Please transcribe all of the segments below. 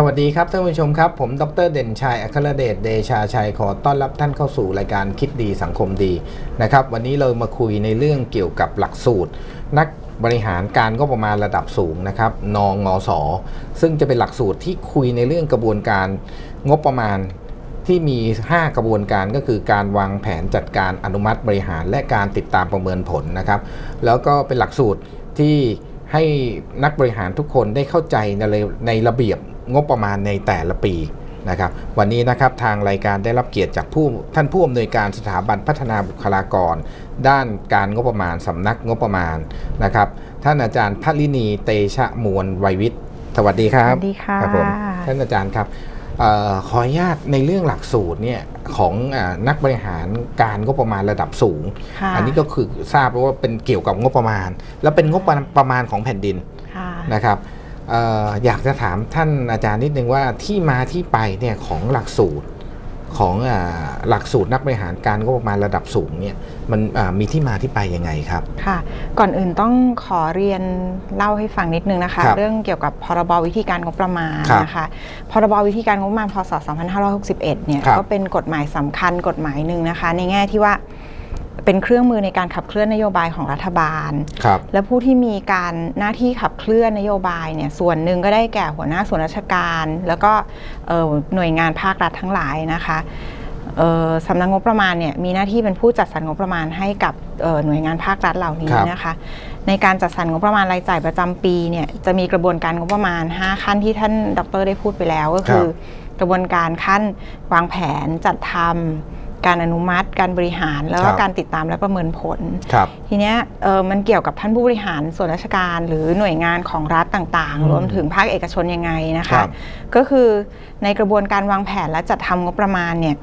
สวัสดีครับท่านผู้ชมครับ ผมดรเด่นชัยอัครเดชเดชาชัยขอต้อนรับท่านเข้าสู่รายการคิดดีสังคมดีนะครับ วันนี้เรามาคุยในเรื่องเกี่ยวกับหลักสูตร นักบริหารการก็ประมาณระดับสูงนะครับนองงสซึ่งจะเป็นหลักสูตรที่คุยในเรื่องกระบวนการงบประมาณที่มี 5 กระบวนการก็คือการวางแผนจัดการอนุมัติบริหารและการติดตามประเมินผลนะครับ แล้วก็เป็นหลักสูตรที่ให้นักบริหารทุกคนได้เข้าใจในในระเบียบ งบประมาณในแต่ละปีนะครับวันนี้นะครับทางรายการได้รับเกียรติจากผู้ท่านผู้อำนวยการสถาบันพัฒนาบุคลากร ด้านการงบประมาณสำนักงบประมาณนะครับท่านอาจารย์พัลินีเตชะมวลไวยวิทย์สวัสดีครับสวัสดีค่ะครับผมท่านอาจารย์ครับเออขออนุญาตในเรื่องหลักสูตรเนี่ยของอานักบริหารการงบประมาณระดับสูงค่ะอันนี้ก็คือทราบว่าเป็นเกี่ยวกับงบประมาณ และเป็นงบประมาณของแผ่นดินค่ะนะครับเอออยากจะถามท่านอาจารย์นิดนึงว่าที่มาที่ไปเนี่ยของหลักสูตรของอาหลักสูตรนักบริหารการงบประมาณระดับสูงเนี่ยมันอ่ามีที่มาที่ไปยังไงครับค่ะ ก่อนอื่นต้องขอเรียนเล่าให้ฟังนิดนึงนะคะครับเรื่องเกี่ยวกับพรบวิธีการงบประมาณครับนะคะพรบวิธีการงบประมาณพศ 2561 เนี่ยครับก็เป็นกฎหมายสำคัญกฎหมายหนึ่งนะคะ ในแง่ที่ว่า เป็นเครื่องมือในการขับเคลื่อนนโยบายของรัฐบาล ครับและผู้ที่มีการหน้าที่ขับเคลื่อนนโยบายเนี่ยส่วนหนึ่งก็ได้แก่หัวหน้าส่วนราชการ แล้วก็เอ่อหน่วยงานภาครัฐทั้งหลายนะคะเอ่อสำนักงบประมาณเนี่ยมีหน้าที่เป็นผู้จัดสรรงบประมาณให้กับเอ่อหน่วยงานภาครัฐเหล่านี้ครับนะคะ ในการจัดสรรงบประมาณรายจ่ายประจำปีเนี่ยจะมีกระบวนการงบประมาณ 5 ขั้นที่ท่านดรได้พูดไปแล้วก็คือ กระบวนการขั้นวางแผนจัดทำ การอนุมัติ การบริหาร แล้วก็ครับการติดตามและประเมินผลครับทีเนี้ยเออมันเกี่ยวกับท่านผู้บริหารส่วนราชการ หรือหน่วยงานของรัฐต่างอืมๆรวมถึงภาคเอกชนยังไงนะครัคะบก็คือในกระบวนการวางแผนและจัดทำงบประมาณเนี่ย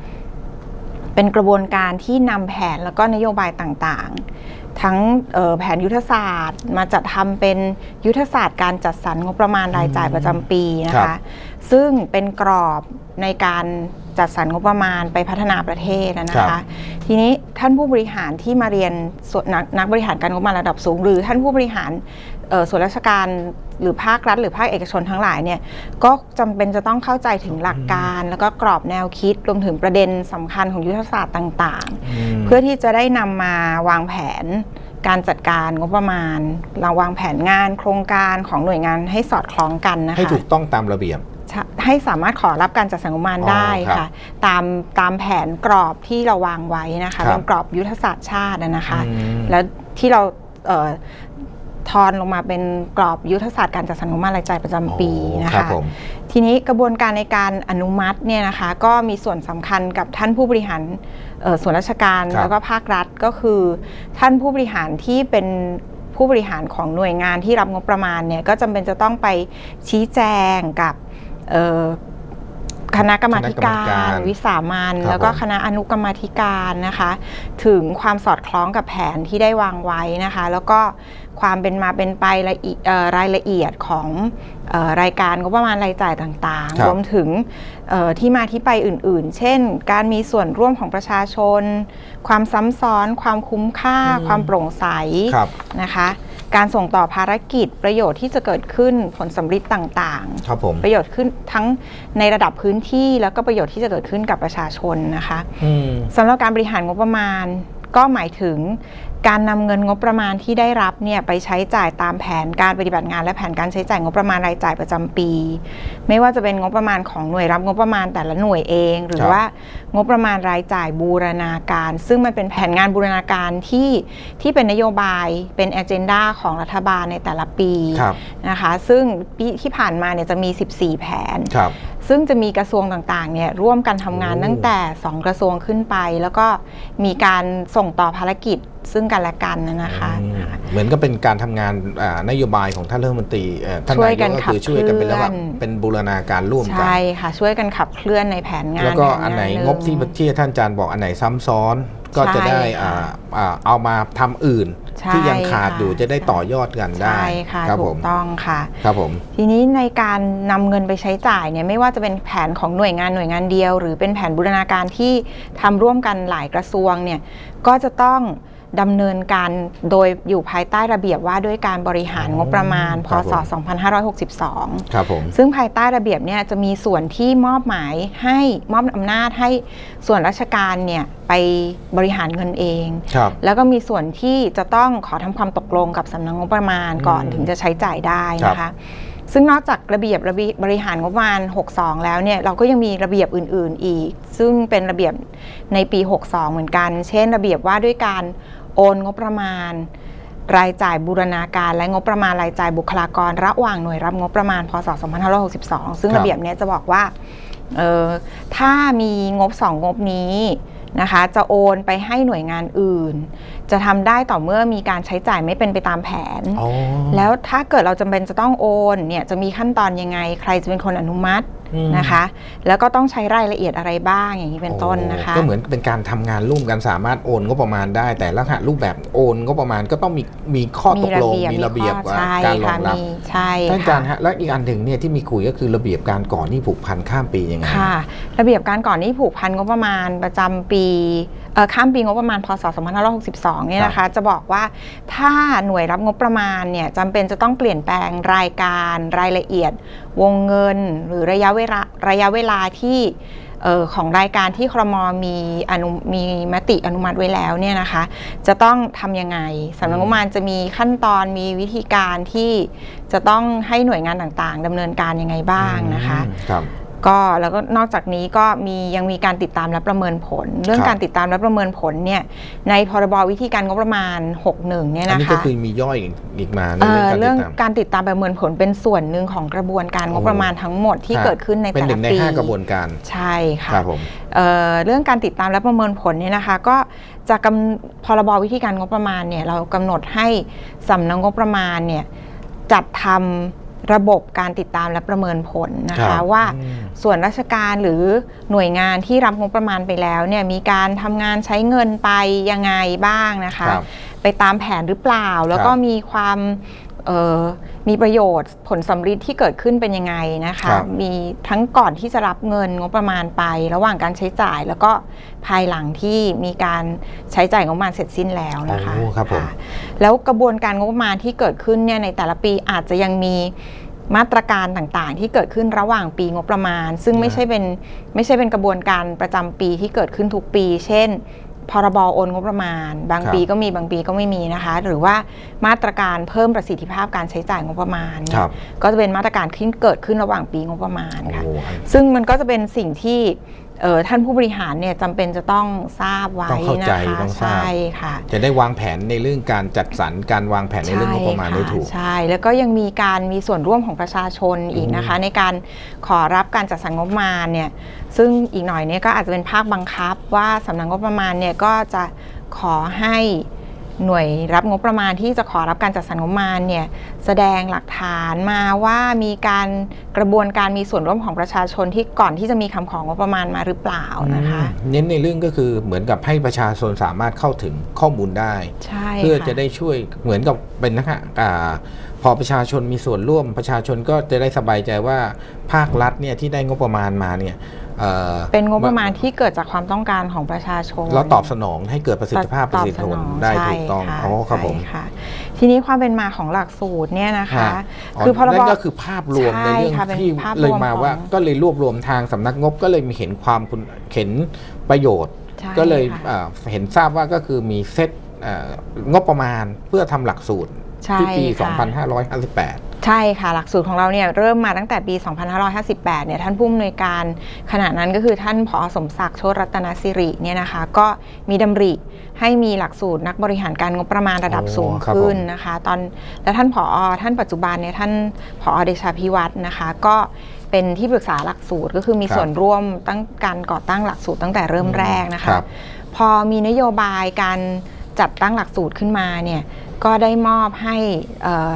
เป็นกระบวนการที่นำแผนแล้วก็นโยบายต่างๆ ทั้งเอ่อแผนยุทธศาสตร์ มาจัดทำเป็นยุทธศาสตร์การจัดสรรงบประมาณรายจ่ายประจำปีนะครัคะบซึ่งเป็นกรอบในการ จัดสรรงบประมาณไปพัฒนาประเทศนะครัคะบทีนี้ท่านผู้บริหารที่มาเรียนส่วนนักนักบริหารการงบประมาณระดับสูง หรือท่านผู้บริหารเอ่อส่วนราชการหรือภาครัฐ หรือภาคเอกชนทั้งหลายเนี่ยก็จำเป็นจะต้องเข้าใจถึงหลักการ แล้วก็กรอบแนวคิดรวมถึงประเด็นสำคัญของยุทธศาสตร์ต่างมๆเพื่อที่จะได้นำมาวางแผนการจัดการงบประมาณเราวางแผนงานโครงการของหน่วยงานให้สอดคล้องกันนะคะให้ถูกต้องตามระเบียบ ใช่ให้สามารถขอรับการจัดสรรงบประมาณอ๋อได้ครับค่ะ ตามตามแผนกรอบที่เราวางไว้นะคะครับเป็นกรอบยุทธศาสตร์ชาติอะนะคะอืมแล้วที่เราเอ่อทอนลงมาเป็นกรอบยุทธศาสตร์การจัดสรรงบประมาณรายจ่ายประจำปีนะครัคะบผมทีนี้กระบวนการในการอนุมัติเนี่ยนะคะ ก็มีส่วนสำคัญกับท่านผู้บริหารเอ่อส่วนราชการครับแล้วก็ภาครัฐก็คือ ท่านผู้บริหารที่เป็นผู้บริหารของหน่วยงานที่รับงบประมาณเนี่ยก็จำเป็นจะต้องไปชี้แจงกับเอ่อ คณะกรรมาธิกาคณะกรรมการรวิสามันครับแล้วก็ผมคณะอนุกรรมาธิการนะคะ ถึงความสอดคล้องกับแผนที่ได้วางไว้นะคะ แล้วก็ความเป็นมาเป็นไปละเอียดเอ่อรายละเอียดของเออรายการงบประมาณรายจ่ายต่างครัๆบรวมถึงเอ่อที่มาที่ไปอื่นๆ เช่น การมีส่วนร่วมของประชาชน ความซ้ำซ้อน ความคุ้มค่าอืมความโปร่งใสครับนะคะ การส่งต่อภารกิจประโยชน์ที่จะเกิดขึ้นผลสำฤทธิ์ต่างๆ ครับผม ประโยชน์ขึ้นทั้งในระดับพื้นที่แล้วก็ประโยชน์ที่จะเกิดขึ้นกับประชาชนนะคะอืม สำหรับการบริหารงบประมาณก็หมายถึง การนำเงินงบประมาณที่ได้รับเนี่ยไปใช้จ่ายตามแผนการปฏิบัติงาน และแผนการใช้จ่ายงบประมาณรายจ่ายประจำปี ไม่ว่าจะเป็นงบประมาณของหน่วยรับงบประมาณแต่ละหน่วยเอง หรือครับว่างบประมาณรายจ่ายบูรณาการ ซึ่งมันเป็นแผนงานบูรณาการที่ที่เป็นนโยบายเป็นแอ g e n d a ของรัฐบาลในแต่ละปีครับนะคะซึ่งปีที่ผ่านมาเนี่ยจะมี 14 แผนครับซึ่งจะมีกระทรวงต่างๆ เนี่ยร่วมกันทำงานโอ้ตั้งแต่ 2 กระทรวงขึ้นไป แล้วก็มีการส่งต่อภารกิจ ซึ่งกันและกันนะนะคะอืมเหมือนก็เป็นการทำงานอ่านโยบายของท่านรัฐมนตรีเอ่อท่านช่วยนายกักนก็ขับคือช่วยกันเป็นระหว่างเคลื่อน เป็นบูรณาการร่วมกัน ใช่ค่ะ ช่วยกันขับเคลื่อนในแผนงานแล้วก็แผอันไหนงางบที่ที่ท่านอาจารย์บอกอันไหนซ้ำซ้อนก็จะได้ใช่ค่ะอ่าอ่าเอามาทำอื่น ใช่ที่ยังขาดค่ะอยู่จะได้ต่อยอดกันได้ใช่ค่ะครับถูผกมต้องค่ะ ครับผม ทีนี้ในการนำเงินไปใช้จ่ายเนี่ยไม่ว่าจะเป็นแผนของหน่วยงานหน่วยงานเดียว หรือเป็นแผนบูรณาการที่ทำร่วมกันหลายกระทรวงเนี่ยก็จะต้อง ดำเนินการโดยอยู่ภายใต้ระเบียบว่าด้วยการบริหารงบประมาณพครับศผม2562 ครับผมซึ่งภายใต้ระเบียบเนี่ยจะมีส่วนที่มอบหมายให้มอบอำนาจให้ส่วนราชการเนี่ยไปบริหารเงินเองครับแล้วก็มีส่วนที่จะต้องขอทำความตกลงกับสำนักงบประมาณก่อนอืมถึงจะใช้จ่ายได้นะครัคะบซึ่งนอกจากระเบียบระเบียบบริหารงบประมาณ 62 แล้วเนี่ยเราก็ยังมีระเบียบอื่น ๆ อีก ซึ่งเป็นระเบียบในปี 62 เหมือนกัน เช่น ระเบียบว่าด้วยการ โอนงบประมาณ รายจ่ายบูรณาการและงบประมาณรายจ่ายบุคลากร ระหว่างหน่วยรับงบประมาณพศ 2562 ซึ่งครับ ระเบียบเนี้ยจะบอกว่าเอ่อถ้ามีงบสองงบนี้นะคะ จะโอนไปให้หน่วยงานอื่น จะทำได้ต่อเมื่อมีการใช้จ่ายไม่เป็นไปตามแผน อ๋อแล้วถ้าเกิดเราจำเป็นจะต้องโอนเนี่ยจะมีขั้นตอนยังไง ใครจะเป็นคนอนุมัติอืมนะคะ แล้วก็ต้องใช้รายละเอียดอะไรบ้างอย่างนี้เป็นต้นนะคะ ก็เหมือนเป็นการทำงานร่วมกันสามารถโอนงบประมาณได้ แต่ลักษณะรูปแบบโอนงบประมาณก็ต้องมีมีข้อตกลงมีระเบียบข้อใช่การรอค่ะงรับมีใช่ท่านอาจารย์ค่ะฮะและอีกอันหนึ่งเนี่ยที่มีคุยก็คือระเบียบการก่อนหนี่ผูกพันข้ามปียังไงค่ะ ระเบียบการก่อนหนี้ผูกพันงบประมาณประจำปีเอ่อ ข้ามปีงบประมาณพศ 2562 เนี่ยนะคะ จะบอกว่าถ้าหน่วยรับงบประมาณเนี่ยจำเป็นจะต้องเปลี่ยนแปลงรายการรายละเอียด วงเงิน หรือระยะเวลาระยะเวลาที่เอ่อของรายการที่ครมมีอนุมีมติอนุมัติไว้แล้วเนี่ยนะคะ จะต้องทำยังไงสำนักงบประมาณจะมีขั้นตอนมีวิธีการที่จะต้องให้หน่วยงานต่างๆดำเนินการยังไงบ้างนะคะอืมครับ ก็แล้วก็นอกจากนี้ก็มียังมีการติดตามและประเมินผล เรื่องครับ การติดตามและประเมินผลเนี่ยในพรบวิธีการงบประมาณ 61เนี่ยอันนะนี้ก็คะ คือมีย่อยอีกมาในเอ่เรื่องอการเรื่ติองดตาม การติดตามประเมินผลเป็นส่วนหนึ่งของกระบวนการงบประมาณทั้งหมดที่ครับ เกิดขึ้นในเป็นแต่หละนึ่งในปีห้ากระบวนการใช่ค่ะครับผมเอ่อเรื่องการติดตามและประเมินผลเนี่ยนะคะ ก็จะกำพรบวิธีการงบประมาณเนี่ยเรากำหนดให้สำนักงบประมาณเนี่ยจัดทำ ระบบการติดตามและประเมินผลนะครัคะบว่าอืม ส่วนราชการหรือหน่วยงานที่รับงบประมาณไปแล้วเนี่ยมีการทำงานใช้เงินไปยังไงบ้างนะคะ ครับ ไปตามแผนหรือเปล่า แล้วก็ครับมีความเอ่อ มีประโยชน์ผลสำลิดที่เกิดขึ้นเป็นยังไงนะคะ ครับมีทั้งก่อนที่จะรับเงินงบประมาณไป ระหว่างการใช้จ่ายแล้วก็ภายหลังที่มีการใช้จ่ายงบประมาณเสร็จสิ้นแล้วนะคะโอ้ครับผมะแล้วกระบวนการงบประมาณที่เกิดขึ้นเนี่ยในแต่ละปีอาจจะยังมีมาตรการต่างๆ ที่เกิดขึ้นระหว่างปีงบประมาณ ซึ่งไม่ใช่เป็นไม่ใช่เป็นกระบวนการประจำปีที่เกิดขึ้นทุกปี เช่น พรบโอนงบประมาณ บางครับปีก็มีบางปีก็ไม่มีนะคะ หรือว่ามาตรการเพิ่มประสิทธิภาพการใช้จ่ายงบประมาณเนี่คยรับก็จะเป็นมาตรการที่เกิดขึ้นระหว่างปีงบประมาณโอ้ค่ะโหอันซึ่งมันก็จะเป็นสิ่งที่เอ่อ ท่านผู้บริหารเนี่ยจำเป็นจะต้องทราบไว้ต้องเข้านะใจคะต้องทราบ ใช่ค่ะ จะได้วางแผนในเรื่องการจัดสรรการวางแผนในเรื่องงบประมาณได้ถูก ใช่ แล้วก็ยังมีการมีส่วนร่วมของประชาชนอีกนะคะ ในการขอรับการจัดสรรงบประมาณเนี่ยซึ่งอีกหน่อยเนี่ยก็อาจจะเป็นภาคบังคับว่าสำนักงบประมาณเนี่ยก็จะขอให้ หน่วยรับงบประมาณที่จะขอรับการจัดสรรงบประมาณเนี่ยแสดงหลักฐานมาว่ามีการกระบวนการมีส่วนร่วมของประชาชนที่ก่อนที่จะมีคำของงบประมาณมาหรือเปล่านะคะ เน้นในเรื่องก็คือเหมือนกับให้ประชาชนสามารถเข้าถึงข้อมูลได้ เพื่อจะได้ช่วยเหมือนกับเป็นนะฮะอ่าพอประชาชนมีส่วนร่วมประชาชนก็จะได้สบายใจว่าภาครัฐเนี่ยที่ได้งบประมาณมาเนี่ย เอ่อเป็นงบประมาณที่เกิดจากความต้องการของประชาชน แล้วตอบสนองให้เกิดประสิทธิภาพประสิทธิผลได้ใช่ถูกต้องค่ะอ๋อครับผมใช่ค่ะทีนี้ความเป็นมาของหลักสูตรเนี่ยนะคะฮะคือพรบนั่นก็คือภาพรวมใช่ในเรื่องค่ะเป็นที่ภาพรวมเลยมาว่าของก็เลยรวบรวมทางสำนักงบก็เลยมีเห็นความคุณเห็นประโยชน์ใช่ก็เลยค่ะเอ่อเห็นทราบว่าก็คือมีเซตเอ่องบประมาณเพื่อทำหลักสูตรใช่ที่ปีค่ะ2558 ใช่ค่ะ หลักสูตรของเราเนี่ยเริ่มมาตั้งแต่ปี 2558 เนี่ยท่านผู้อำนวยการขณะนั้นก็คือท่านผอสมศักดิ์โชติรัตนสิริเนี่ยนะคะ ก็มีดำริให้มีหลักสูตรนักบริหารการงบประมาณระดับโอ้สูงครับขึ้นผมนะคะ ตอนและท่านผอท่านปัจจุบันเนี่ยท่านผอเดชาพิวัตรนะคะ ก็เป็นที่ปรึกษาหลักสูตรก็คือมีครับส่วนร่วมตั้งการก่อตั้งหลักสูตรตั้งแต่เริ่มแรกนะครัคะบพอมีนโยบายการจัดตั้งหลักสูตรขึ้นมาเนี่ยก็ได้มอบให้เอ่อ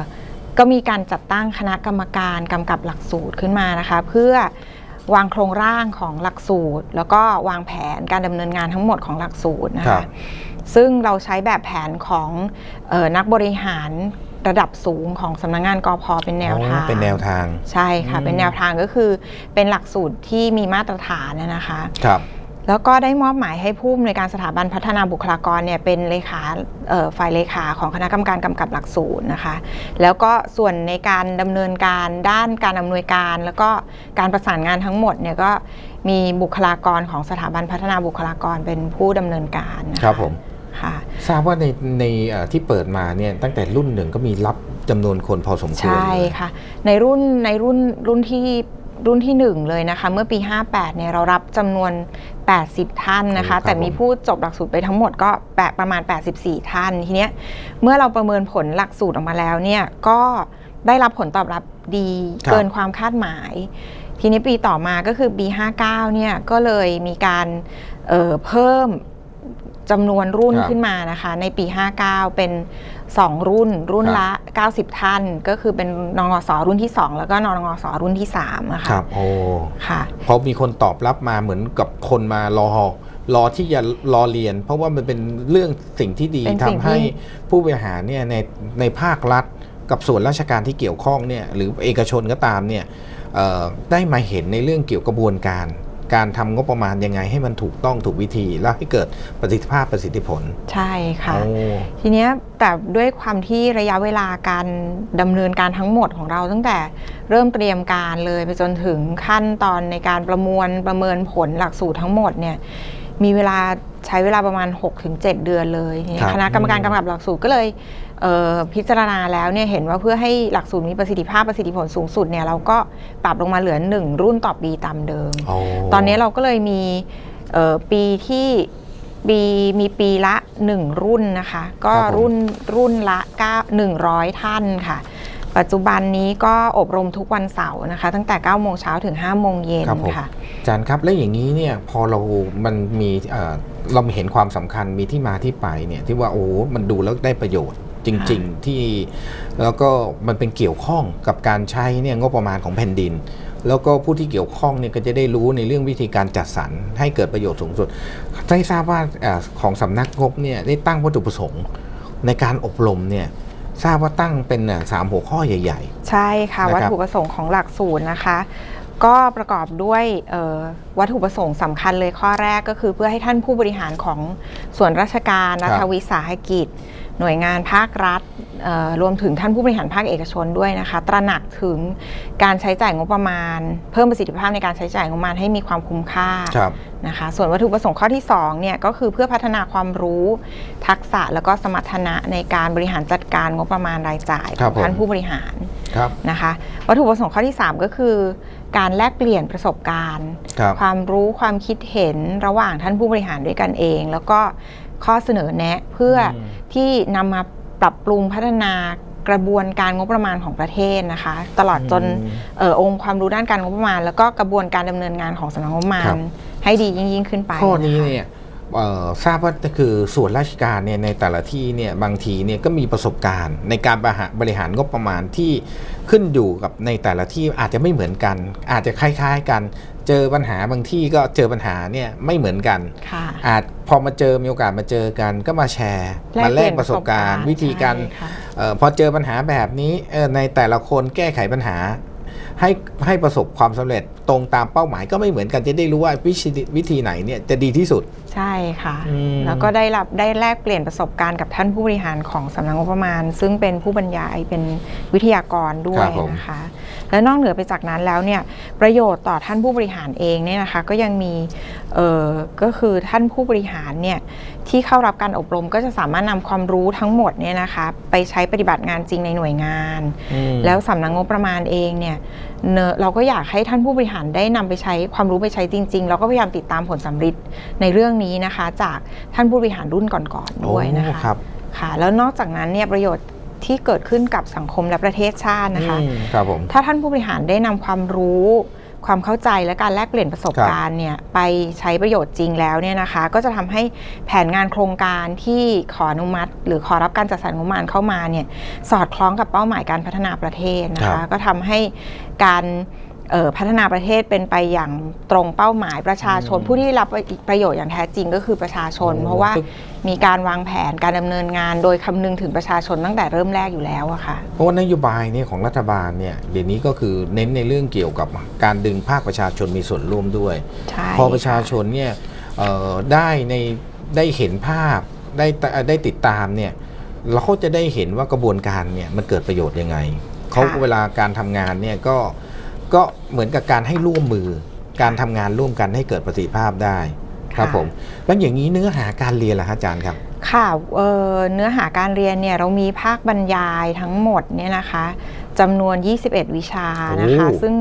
ก็มีการจัดตั้งคณะกรรมการกำกับหลักสูตรขึ้นมานะคะ เพื่อวางโครงร่างของหลักสูตร แล้วก็วางแผนการดำเนินงานทั้งหมดของหลักสูตรนะครัคะบ ซึ่งเราใช้แบบแผนของเออนักบริหารระดับสูงของสำนักงานกพเป็นแนวทาง อ๋อเป็นแนวทาง ใช่ค่ะ อืม เป็นแนวทางก็คือเป็นหลักสูตรที่มีมาตรฐานนะนะคะ ครับ แล้วก็ได้มอบหมายให้ผู้อำนวยการสถาบันพัฒนาบุคลากรเนี่ยเป็นเลขาเอ่อฝ่ายเลขาของคณะกรรมการกำกับหลักสูตรนะคะ แล้วก็ส่วนในการดำเนินการด้านการอำนวยการ แล้วก็การประสานงานทั้งหมดเนี่ยก็มีบุคลากรของสถาบันพัฒนาบุคลากรเป็นผู้ดำเนินการนะะครับผมค่ะทราบว่าในในเอ่อที่เปิดมาเนี่ยตั้งแต่รุ่นหนึ่งก็มีรับจำนวนคนพอสมควรใช่เลยค่ะในรุ่นในรุ่นรุ่นที่ รุ่นที่หนึ่งเลยนะคะ เมื่อปี 58เนี่ยเรารับจำนวน 80 ท่านนะคะ แต่มีผู้จบหลักสูตรไปทั้งหมดก็แปะประมาณ 84 ท่าน ทีเนี้ยเมื่อเราประเมินผลหลักสูตรออกมาแล้วเนี่ยก็ได้รับผลตอบรับดีเกินความคาดหมาย ทีนี้ปีต่อมาก็คือปี 59เนี่ยก็เลยมีการเอ่อเพิ่มจำนวนรุ่นครับขึ้นมานะคะ ในปี 59 เป็น 2 รุ่นรุ่นครับละ 90 ท่าน ก็คือเป็นนงสรุ่นที่ 2 แล้วก็นนงสรุ่นที่3อะค่ะครับโอ้ค่ะพอมีคนตอบรับมาเหมือนกับคนมารอรอที่จะรอเรียน เพราะว่ามันเป็นเรื่องสิ่งที่ดีเป็นทำสิ่งที่ให้ผู้บริหารเนี่ยในในภาครัฐกับส่วนราชการที่เกี่ยวข้องเนี่ยหรือเอกชนก็ตามเนี่ยเอ่อได้มาเห็นในเรื่องเกี่ยวกับกระบวนการ การทำงบประมาณยังไงให้มันถูกต้องถูกวิธี แล้วให้เกิดประสิทธิภาพประสิทธิผล ใช่ค่ะโอ้ทีเนี้ยแต่ด้วยความที่ระยะเวลาการดำเนินการทั้งหมดของเราตั้งแต่เริ่มเตรียมการเลยไปจนถึงขั้นตอนในการประมวลประเมินผลหลักสูตรทั้งหมดเนี่ยมีเวลาใช้เวลาประมาณ 6-7 เดือนเลยทีนี้ครับคณะกรรมการกำกับหลักสูตรก็เลยเอ่อ พิจารณาแล้วเนี่ยเห็นว่าเพื่อให้หลักสูตรมีประสิทธิภาพประสิทธิผลสูงสุดเนี่ยเราก็ปรับลงมาเหลือ 1 รุ่นต่อปีตามเดิมโอ้ตอนนี้เราก็เลยมีเอ่อปีที่ปีมีปีละ 1 รุ่นนะคะ ก็ครับผมรุ่นรุ่นละ9 100 ท่านค่ะ ปัจจุบันนี้ก็อบรมทุกวันเสาร์นะคะ ตั้งแต่9โมงเช้าถึง5โมงเย็นครับผมค่ะอาจารย์ครับ แล้วอย่างนี้เนี่ยพอเรา มันมีเอ่อเราเห็นความสำคัญมีที่มาที่ไปเนี่ยที่ว่าโอ้โหมันดูแล้วได้ประโยชน์ จริง ๆ ที่แล้วก็มันเป็นเกี่ยวข้องกับการใช้เนี่ยงบประมาณของแผ่นดิน แล้วก็ผู้ที่เกี่ยวข้องเนี่ยก็จะได้รู้ในเรื่องวิธีการจัดสรรให้เกิดประโยชน์สูงสุดได้ทราบว่าเออของสำนักงบเนี่ยได้ตั้งวัตถุประสงค์ในการอบรมเนี่ยทราบว่าตั้งเป็นเอ่อสามหัวข้อใหญ่ใช่ค่ะนะครับวัตถุประสงค์ของหลักสูตรนะคะ ก็ประกอบด้วยเอ่อวัตถุประสงค์สำคัญเลยข้อแรกก็คือเพื่อให้ท่านผู้บริหารของส่วนราชการรัฐวิสาหกิจ หน่วยงานภาครัฐเอ่อรวมถึงท่านผู้บริหารภาคเอกชนด้วยนะคะ ตระหนักถึงการใช้จ่ายงบประมาณ เพิ่มประสิทธิภาพในการใช้จ่ายงบประมาณให้มีความคุ้มค่าๆครับนะคะ ส่วนวัตถุประสงค์ข้อที่2เนี่ยก็คือเพื่อพัฒนาความรู้ทักษะแล้วก็สมรรถนะในการบริหารจัดการงบประมาณรายจ่ายครัขบองท่านผมผู้บริหารครับนะคะ วัตถุประสงค์ข้อที่ 3 ก็คือการแลกเปลี่ยนประสบการณ์ครับความรู้ความคิดเห็นระหว่างท่านผู้บริหารด้วยกันเอง แล้วก็ ข้อเสนอแนะเพื่ออมที่นำมาปรับปรุงพัฒนากระบวนการงบประมาณของประเทศนะคะ ตลอดจนอืมเออองค์ความรู้ด้านการงบประมาณ แล้วก็กระบวนการดำเนินงานของสำนักงบประมาครัณบให้ดียิ่งยิ่งขึ้นไปข้อนี้ะคะเนี่ยเอ่อทราบว่าคือส่วนราชการเนี่ยในแต่ละที่เนี่ยบางทีเนี่ยก็มีประสบการณ์ ในการบริหารบริหารงบประมาณที่ขึ้นอยู่กับในแต่ละที่อาจจะไม่เหมือนกัน อาจจะคล้าย ๆ กัน เจอปัญหาบางที่ก็เจอปัญหาเนี่ยไม่เหมือนกันค่ะอาจพอมาเจอมีโอกาสมาเจอกันก็มาแชร์มาแลกประสบการณ์ วิธีการใช่ค่ะเออพอเจอปัญหาแบบนี้เอ่อในแต่ละคนแก้ไขปัญหา ให้ให้ประสบความสำเร็จตรงตามเป้าหมายก็ไม่เหมือนกันจะได้รู้ว่าวิธีวิธีไหนเนี่ยจะดีที่สุดใช่ค่ะอืมแล้วก็ได้รับได้แลกเปลี่ยนประสบการณ์กับท่านผู้บริหารของสำนักงบประมาณ ซึ่งเป็นผู้บรรยายเป็นวิทยากรด้วครัยบผมนะคะ และนอกเหนือไปจากนั้นแล้วเนี่ยประโยชน์ต่อท่านผู้บริหารเองเนี่ยนะคะก็ยังมีเอ่อก็คือท่านผู้บริหารเนี่ยที่เข้ารับการอบรมก็จะสามารถนำความรู้ทั้งหมดเนี่ยนะคะไปใช้ปฏิบัติงานจริงในหน่วยงานอืมแล้วสำนักงบประมาณเองเนี่ยเนอะเราก็อยากให้ท่านผู้บริหารได้นำไปใช้ความรู้ไปใช้จริง ๆ เราก็พยายามติดตามผลสำฤทธิ์ในเรื่องนี้นะคะ จากท่านผู้บริหารรุ่นก่อนๆด้วยนะโอ้คะครับค่ะแล้วนอกจากนั้นเนี่ยประโยชน์ ที่เกิดขึ้นกับสังคมและประเทศชาตินะคะอืมครับผม ถ้าท่านผู้บริหารได้นำความรู้ ความเข้าใจและการแลกเปลี่ยนประสบการณ์เนี่ยไปใช้ประโยชน์จริงแล้วเนี่ยนะคะ ก็จะทำให้แผนงานโครงการที่ขออนุมัติ หรือขอรับการจัดสรรงบประมาณเข้ามาเนี่ยสอดคล้องกับเป้าหมายการพัฒนาประเทศนะครัคะบก็ทำให้การเอ่อ พัฒนาประเทศเป็นไปอย่างตรงเป้าหมายประชาชน ผู้ที่ได้รับประโยชน์อย่างแท้จริงก็คือประชาชน เพราะว่ามีการวางแผนการดำเนินงาน โดยคำนึงถึงประชาชนตั้งแต่เริ่มแรกอยู่แล้วอะค่ะเพราะว่านโยบายเนี่ยของรัฐบาลเนี่ยเดี๋ยวนี้ก็คือเน้นในเรื่องเกี่ยวกับการดึงภาคประชาชนมีส่วนร่วมด้วยใช่พอประชาชนเนี่ยเอ่อได้ในได้เห็นภาพได้ตได้ติดตามเนี่ยเราก็จะได้เห็นว่ากระบวนการเนี่ยมันเกิดประโยชน์ยังไงเขาเวลาการทำงานเนี่ยก็ ก็เหมือนกับการให้ร่วมมือ การทำงานร่วมกันให้เกิดประสิทธิภาพได้ครับผมแล้วอย่างนี้เนื้อหาการเรียนล่ะฮะอาจารย์ครับ ค่ะเอ่อเนื้อหาการเรียนเนี่ยเรามีภาคบรรยายทั้งหมดเนี่ยนะคะ จำนวน 21 วิชานะคะโอ้ซึ่ง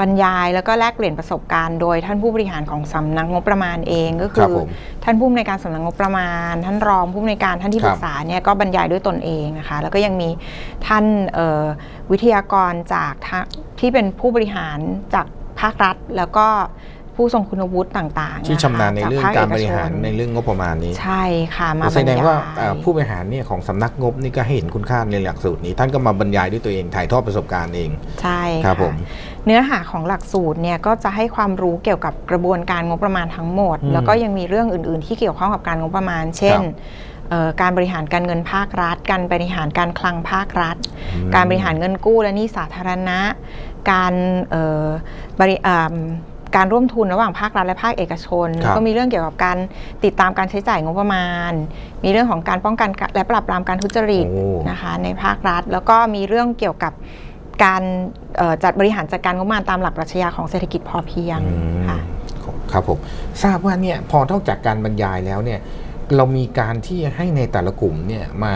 บรรยายแล้วก็แลกเปลี่ยนประสบการณ์โดยท่านผู้บริหารของสำนักงบประมาณเองก็คคืรับอผมท่านผู้อำนวยการสำนักงบประมาณ ท่านรองผู้อำนวยการท่านที่ครัปบรึกษาเนี่ยก็บรรยายด้วยตนเองนะคะ แล้วก็ยังมีท่านเอ่อวิทยากรจากทางที่เป็นผู้บริหารจากภาครัฐ แล้วก็ ผู้ทรงคุณวุฒิต่างๆที่ะคะชำนาญในเรื่องจภคการบริหารเอกชนในเรื่องงบประมาณนี้ ใช่ค่ะมาแสดงว่าบรรยยเอ่อผู้บริหารเนี่ยของสำนักงบนี่ก็ให้เห็นคุณค่าในหลักสูตรนี้ ท่านก็มาบรรยายด้วยตัวเองถ่ายทอดประสบการณ์เองใช่ครับะผมเนื้อหาของหลักสูตรเนี่ยก็จะให้ความรู้เกี่ยวกับกระบวนการงบประมาณทั้งหมดอืมแล้วก็ยังมีเรื่องอื่น ๆ ที่เกี่ยวข้องกับการงบประมาณ เช่นเอ่อการบริหารการเงินภาครัฐ การบริหารการคลังภาครัฐอืมการบริหารเงินกู้และหนี้สาธารณะ การเอ่อบริอ่า การร่วมทุนระหว่างภาครัฐและภาคเอกชน ครับแล้วก็มีเรื่องเกี่ยวกับการติดตามการใช้จ่ายงบประมาณ มีเรื่องของการป้องกันและปราบปรามการทุจริตโอ้ นะคะในภาครัฐ แล้วก็มีเรื่องเกี่ยวกับการเอ่อจัดบริหารจัดการงบประมาณตามหลักปรัชญาของเศรษฐกิจพอเพียงอืมค่ะ ครับผมทราบว่าเนี่ยพอนอกจากการบรรยายแล้วเนี่ยเรามีการที่ให้ในแต่ละกลุ่มเนี่ยมา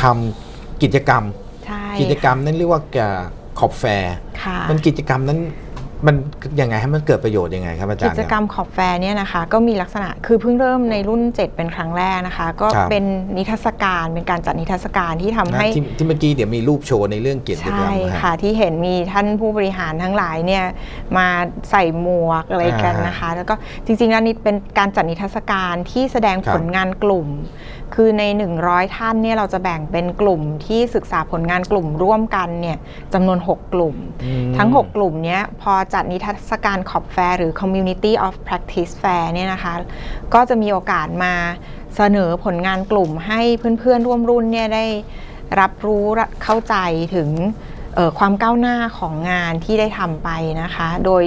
ทำกิจกรรม ใช่กิจกรรมนั้นเรียกว่าขอบแฟร์ค่ะ มันกิจกรรมนั้น มันยังไงให้มันเกิดประโยชน์ยังไงครับอาจารกิย์จกรรมขอบแฟร์เนี่ยนะคะก็มีลักษณะคือเพิ่งเริ่มในรุ่น 7 เป็นครั้งแรกนะคะ ก็ครับเป็นนิทรรศการเป็นการจัดนิทรรศการที่ทำนะให้ที่ที่เมื่อกี้เดี๋ยวมีรูปโชว์ในเรื่องกิจกรรใช่มนฮค่ะที่เห็นมีท่านผู้บริหารทั้งหลายเนี่ยมาใส่หมวกอะไรกันอ่าฮะนะคะ แล้วก็จริงๆแล้วนี่เป็นการจัดนิทรรศการที่แสดงครับผลงานกลุ่ม คือใน 100 ท่านเนี่ยเราจะแบ่งเป็นกลุ่มที่ศึกษาผลงานกลุ่มร่วมกันเนี่ยจำนวน 6 กลุ่มอืมทั้ง 6 กลุ่มเนี้ยพอจัดนิทรรศการขอบแฟร์หรือ Community of Practice Fair เนี่ยนะคะก็จะมีโอกาสมาเสนอผลงานกลุ่มให้เพื่อนๆร่วมรุ่นเนี่ยได้รับรู้และเข้าใจถึงเอ่อ ความก้าวหน้าของงานที่ได้ทำไปนะคะ โดย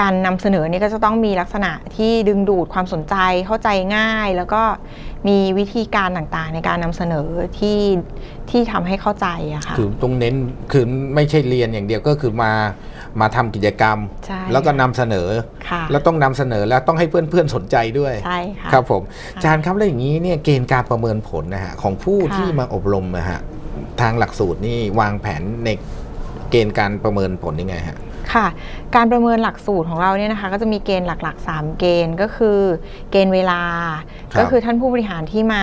การนำเสนอเนี่ยก็จะต้องมีลักษณะที่ดึงดูดความสนใจเข้าใจง่าย แล้วก็มีวิธีการต่างๆ ในการนำเสนอที่ที่ทำให้เข้าใจอะค่ะคือตรงเน้นคือไม่ใช่เรียนอย่างเดียวก็คือมามาทำกิจกรรมใช่แล้วก็นำเสนอค่ะแล้วต้องนำเสนอแล้วต้องให้เพื่อนๆสนใจด้วยใช่ค่ะครับผมอาจารย์ครับแล้วอย่างนี้เนี่ยเกณฑ์การประเมินผลนะฮะของผู้ค่ะที่มาอบรมนะฮะทางหลักสูตรนี่วางแผนใน เกณฑ์การประเมินผลยังไงฮะค่ะ การประเมินหลักสูตรของเราเนี่ยนะคะ ก็จะมีเกณฑ์หลักๆ 3 เกณฑ์ก็คือ เกณฑ์เวลาครับก็คือท่านผู้บริหารที่มา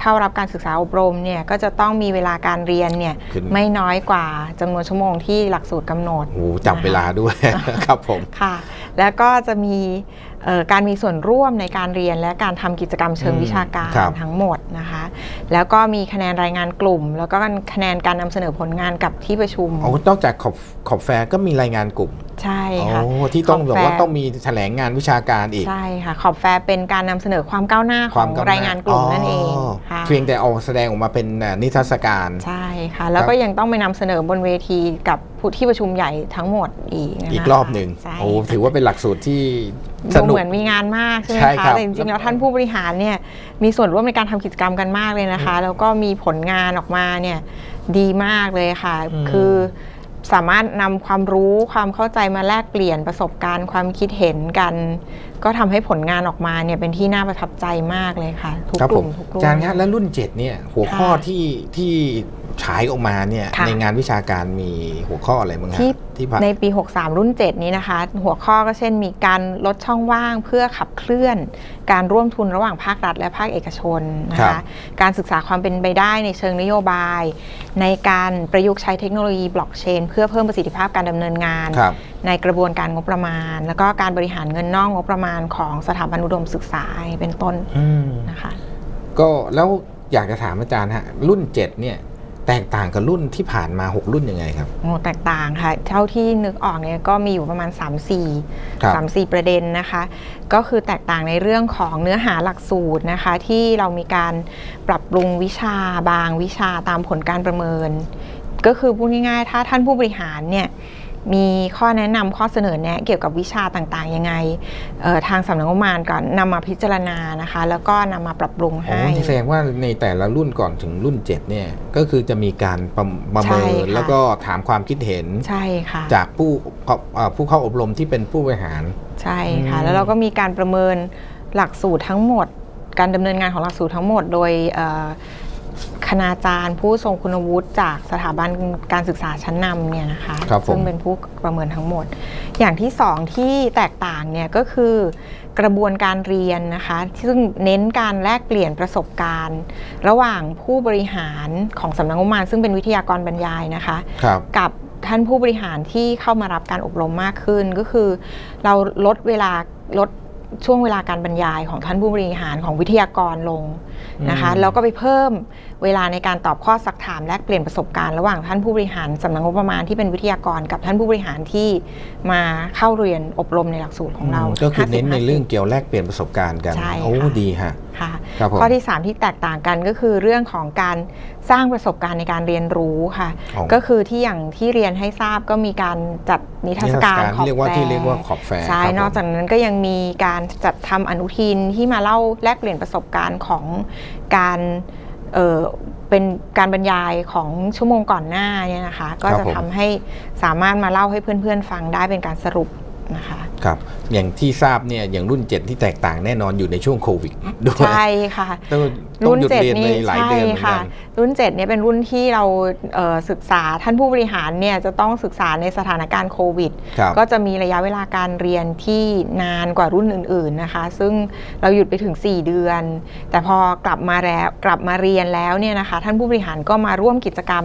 เข้ารับการศึกษาอบรมเนี่ยก็จะต้องมีเวลาการเรียนเนี่ยขึ้นไม่น้อยกว่าจำนวนชั่วโมงที่หลักสูตรกำหนดโอ้จับเวลาด้วยครับผมค่ะ แล้วก็จะมีเอ่อ การมีส่วนร่วมในการเรียนและการทำกิจกรรมเชิงอืมวิชาการครับ ทั้งหมดนะคะ แล้วก็มีคะแนนรายงานกลุ่ม แล้วก็คะแนนการนำเสนอผลงานกับที่ประชุมโอ้นอกจากขอบขอบแฟร์ก็มีรายงานกลุ่มใช่ค่ะ โอ้ที่ต้องขบอกแฟว่าร์ต้องมีแถลงงานวิชาการอีก ใช่ค่ะ ขอบแฟร์เป็นการนำเสนอความก้าวหน้าขควาอมงก้วหรายงานกลุ่มนั่นเองอ๋อค่ะ เพียงแต่ออกแสดงออกมาเป็นอ่านิทรรศการ ใช่ค่ะ แล้วก็ยังต้องไปนำเสนอบนเวทีกับผู้ที่ประชุมใหญ่ทั้งหมดอีกนะคะอีกรอบหนึ่งใช่โอ้ถือว่าเป็นหลักสูตรที่ สดูนุกเหมือนมีงานมากใช่ไหมใช่ครัคะบแต่จริงๆแล้วท่านผู้บริหารเนี่ยมีส่วนร่วมในการทำกิจกรรมกันมากเลยนะคะ แล้วก็มีผลงานออกมาเนี่ยดีมากเลยค่ะอืมคือสามารถนำความรู้ความเข้าใจมาแลกเปลี่ยนประสบการณ์ความคิดเห็นกัน ก็ทำให้ผลงานออกมาเนี่ยเป็นที่น่าประทับใจมากเลยค่ะ ทุกครับกผลุ่มมทุกกลุ่มอาจารย์ครับแล้วรุ่น 7 เนี่ยหัวข้อค่ะที่ที่ ฉายออกมาเนี่ยค่ะ ในงานวิชาการมีหัวข้ออะไรบ้างฮะที่ที่ผ่านในปี 63 รุ่น 7 นี้นะคะ หัวข้อก็เช่นมีการลดช่องว่างเพื่อขับเคลื่อน การร่วมทุนระหว่างภาครัฐและภาคเอกชนนะครัคะบการศึกษาความเป็นไปได้ในเชิงนโยบาย ในการประยุกต์ใช้เทคโนโลยีบล็อกเชนเพื่อเพิ่มประสิทธิภาพการดำเนินงาน ครับ ในกระบวนการงบประมาณ แล้วก็การบริหารเงินนอกงบประมาณของสถาบันอุดมศึกษาเป็นต้นอืมนะคะ ก็แล้วอยากจะถามอาจารย์ฮะรุ่น7เนี่ย แตกต่างกับรุ่นที่ผ่านมา 6 รุ่นยังไงครับโอ้แตกต่างค่ะ เท่าที่นึกออกเนี่ยก็มีอยู่ประมาณ 3-4ครับสามสี่ประเด็นนะคะ ก็คือแตกต่างในเรื่องของเนื้อหาหลักสูตรนะคะ ที่เรามีการปรับปรุงวิชาบางวิชาตามผลการประเมิน ก็คือพูดง่ายๆ ถ้าท่านผู้บริหารเนี่ย มีข้อแนะนำข้อเสนอแนะเกี่ยวกับวิชาต่างๆ ยังไงเอ่อทางสำนักงบประมาณก่อนนำมาพิจารณานะคะ แล้วก็นำมาปรับปรุงอ๋อให้นี่แสดงว่าในแต่ละรุ่นก่อนถึงรุ่น7เนี่ยก็คือจะมีการประประเมิใช่นค่ะแล้วก็ถามความคิดเห็นใช่ค่ะจากผู้เอ่อผู้เข้าอบรมที่เป็นผู้บริหารใช่ค่ะอืมแล้วเราก็มีการประเมินหลักสูตรทั้งหมด การดำเนินงานของหลักสูตรทั้งหมดโดยเอ่อ คณาจารย์ผู้ทรงคุณวุฒิจากสถาบันการศึกษาชั้นนำเนี่ยนะคะครับผม ซึ่งเป็นผู้ประเมินทั้งหมด อย่างที่สองที่แตกต่างเนี่ยก็คือกระบวนการเรียนนะคะ ซึ่งเน้นการแลกเปลี่ยนประสบการณ์ ระหว่างผู้บริหารของสำนักงบประมาณ ซึ่งเป็นวิทยากรบรรยายนะคะ ครับ กับท่านผู้บริหารที่เข้ามารับการอบรมมากขึ้นก็คือ เราลดเวลาลด ช่วงเวลาการบรรยายของท่านผู้บริหารของวิทยากรลงนะคะอืมแล้วก็ไปเพิ่มเวลาในการตอบข้อสักถาม แลกเปลี่ยนประสบการณ์ระหว่างท่านผู้บริหารสำนักงบประมาณที่เป็นวิทยากรกับท่านผู้บริหารที่มาเข้าเรียนอบรมในหลักสูตรของเรา ก็คือเน้นใน50-50เรื่องเกี่ยวแลกเปลี่ยนประสบการณ์กันใช่โอ้ค่ะดีฮะค่ะครับผมข้อที่ 3 ที่แตกต่างกันก็คือเรื่องของการสร้างประสบการณ์ในการเรียนรู้ค่ะอ๋อก็คือที่อย่างที่เรียนให้ทราบก็มีการจัดนิทรรศการขอบเรียกว่าแฟที่เรียกว่าขอบแฟร์ใช่ครับผมนอกจากนั้นก็ยังมีการจัดทำอนุทินที่มาเล่าแลกเปลี่ยนประสบการณ์ของการ เออเป็นการบรรยายของชั่วโมงก่อนหน้าเนี่ยนะคะ ก็จะทำให้สามารถมาเล่าให้เพื่อนๆ ฟังได้เป็นการสรุป นะคะครับอย่างที่ทราบเนี่ยอย่างรุ่น 7 ที่แตกต่างแน่นอนอยู่ในช่วงโควิดด้วยใช่ค่ะต้องต้องรุ่นหยุดเจ็ดเรียนนี่ในหลายใช่เดือนเหมือนค่ะกันรุ่นเจ็ดเนี่ยเป็นรุ่นที่เราเอ่อศึกษาท่านผู้บริหารเนี่ยจะต้องศึกษาในสถานการณ์โควิดครับก็จะมีระยะเวลาการเรียนที่นานกว่ารุ่นอื่น ๆนะคะ ซึ่งเราหยุดไปถึง 4 เดือน แต่พอกลับมาแล้วกลับมาเรียนแล้วเนี่ยนะคะ ท่านผู้บริหารก็มาร่วมกิจกรรม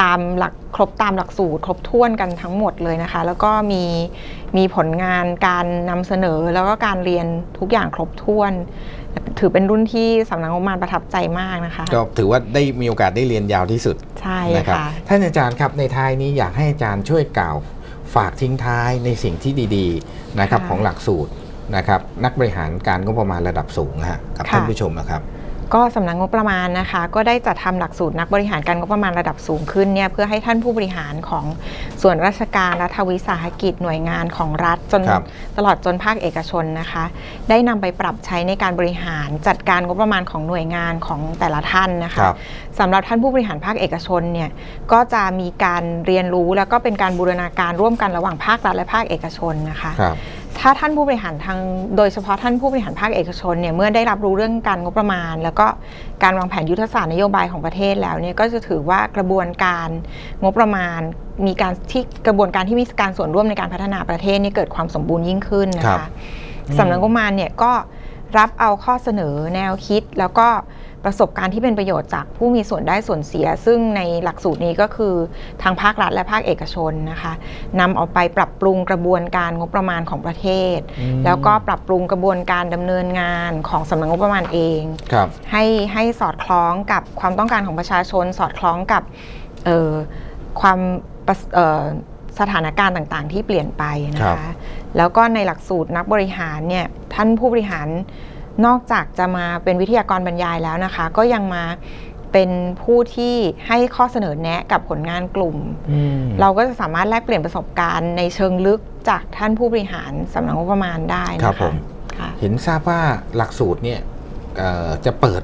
ตามหลักครบตามหลักสูตร ครบถ้วนกันทั้งหมดเลยนะคะ แล้วก็มีมีผลงานการนำเสนอแล้วก็การเรียนทุกอย่างครบถ้วน ถือเป็นรุ่นที่สำนักงบประมาณประทับใจมากนะคะ ก็ถือว่าได้มีโอกาสได้เรียนยาวที่สุดใช่นะครับค่ะท่านอาจารย์ครับในท้ายนี้อยากให้อาจารย์ช่วยกล่าวฝากทิ้งท้ายในสิ่งที่ดีๆนะครับค่ะของหลักสูตรนะครับนักบริหารการงบประมาณระดับสูงนะฮะกับค่ะท่านผู้ชมนะครับ ก็สำนักงบประมาณนะคะ ก็ได้จัดทำหลักสูตรนักบริหารการงบประมาณระดับสูงขึ้นเนี่ยเพื่อให้ท่านผู้บริหารของส่วนราชการรัฐวิสาหกิจหน่วยงานของรัฐจนครับตลอดจนภาคเอกชนนะคะ ได้นำไปปรับใช้ในการบริหารจัดการงบประมาณของหน่วยงานของแต่ละท่านนะคคะรับสำหรับท่านผู้บริหารภาคเอกชนเนี่ยก็จะมีการเรียนรู้แล้วก็เป็นการบูรณาการร่วมกันระหว่างภาครัฐและภาคเอกชนนะคะครับ ถ้าท่านผู้บริหารทางโดยเฉพาะท่านผู้บริหารภาคเอกชนเนี่ยเมื่อได้รับรู้เรื่องการงบประมาณ แล้วก็การวางแผนยุทธศาสตร์นโยบายของประเทศแล้วเนี่ยก็จะถือว่ากระบวนการงบประมาณ มีการที่กระบวนการที่มีการส่วนร่วมในการพัฒนาประเทศนี่เกิดความสมบูรณ์ยิ่งขึ้นนะครัคะบอืมสำนักงบประมาณเนี่ยก็รับเอาข้อเสนอแนวคิดแล้วก็ ประสบการณ์ที่เป็นประโยชน์จากผู้มีส่วนได้ส่วนเสีย ซึ่งในหลักสูตรนี้ก็คือทางภาครัฐและภาคเอกชนนะคะนำเอาไปปรับปรุงกระบวนการงบประมาณของประเทศอืมแล้วก็ปรับปรุงกระบวนการดำเนินงานของสำนักงบประมาณเองครับให้ให้สอดคล้องกับความต้องการของประชาชน สอดคล้องกับเอ่อความประสเอ่อสถานการณ์ต่างๆ ที่เปลี่ยนไปนะครัคะบแล้วก็ในหลักสูตรนักบริหารเนี่ยท่านผู้บริหาร นอกจากจะมาเป็นวิทยากรบรรยายแล้วนะคะ ก็ยังมาเป็นผู้ที่ให้ข้อเสนอแนะกับผลงานกลุ่มอืมเราก็จะสามารถแลกเปลี่ยนประสบการณ์ในเชิงลึกจากท่านผู้บริหารสำนักงบประมาณได้นะคะครับผมค่ะเห็นทราบว่าหลักสูตรเนี่ยเอ่อจะเปิด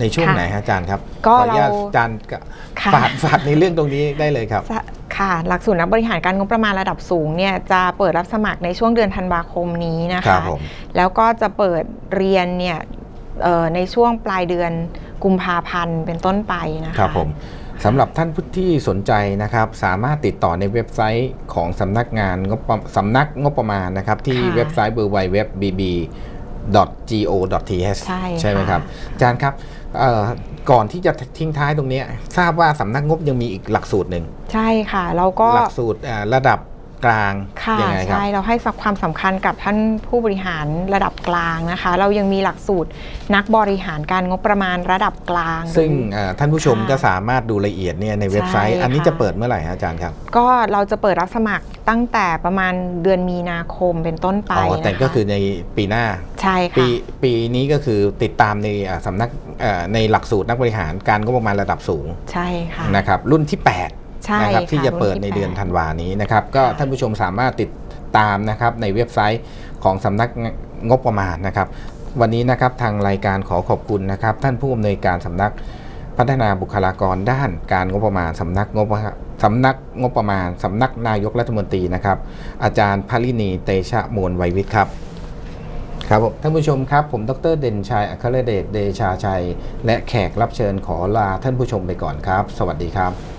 ในช่วงค่ะไหนฮะอาจารย์ครับ ก็ขออนุญาตเราอาจารย์กะค่ะฝากฝากในเรื่องตรงนี้ได้เลยครับสะ ค่ะ หลักสูตรนักบริหารการงบประมาณระดับสูงเนี่ยจะเปิดรับสมัครในช่วงเดือนธันวาคมนี้นะครัคะ บผมแล้วก็จะเปิดเรียนเนี่ยเอ่อในช่วงปลายเดือนกุมภาพันธ์เป็นต้นไปนะคะครับผมสำหรับท่านผู้ที่สนใจนะครับ สามารถติดต่อในเว็บไซต์ของสำนักงานงบประสำนักงบประมาณนะครับ ที่ค่ะเว็บไซต์ www.bb.go.th ใช่ใช่ไหมค่ะ ครับอาจารย์ครับเอ่อ ก่อนที่จะทิ้งท้ายตรงเนี้ยทราบว่าสำนักงบยังมีอีกหลักสูตรหนึ่งใช่ค่ะ เราก็หลักสูตรอ่าระดับ กลางค่ะยังไงครับ ใช่เราให้ความสำคัญกับท่านผู้บริหารระดับกลางนะคะ เรายังมีหลักสูตรนักบริหารการงบประมาณระดับกลาง ซึ่งอ่าท่านผู้ชมค่ะก็สามารถดูรายละเอียดเนี่ยในเว็บไซต์ใช่อันนี้ค่ะจะเปิดเมื่อไหร่ฮะอาจารย์ครับ ก็เราจะเปิดรับสมัครตั้งแต่ประมาณเดือนมีนาคมเป็นต้นไปอ๋อแต่นะคะก็คือในปีหน้าใช่ปีค่ะปีนี้ก็คือติดตามในอ่าสำนักเอ่อในหลักสูตรนักบริหารการงบประมาณระดับสูงใช่ค่ะนะครับรุ่นที่ ใช่นะครับค่ะที่จะเปิดรุ่นในที่เดือนแปดธันวานี้นะครับก็ค่ะ ท่านผู้ชมสามารถติดตามนะครับในเว็บไซต์ของสำนักงบประมาณนะครับ วันนี้นะครับทางรายการขอขอบคุณนะครับ ท่านผู้อำนวยการสำนักพัฒนาบุคลากรด้านการงบประมาณสำนักงบประสำนักงบประมาณสำนักนายกรัฐมนตรีนะครับ อาจารย์พลินีเตชะมวลไวยวิทย์ครับ ครับผมท่านผู้ชมครับ ผมดรเด่นชัยอัครเดชเดชาชัย และแขกรับเชิญขอลาท่านผู้ชมไปก่อนครับ สวัสดีครับ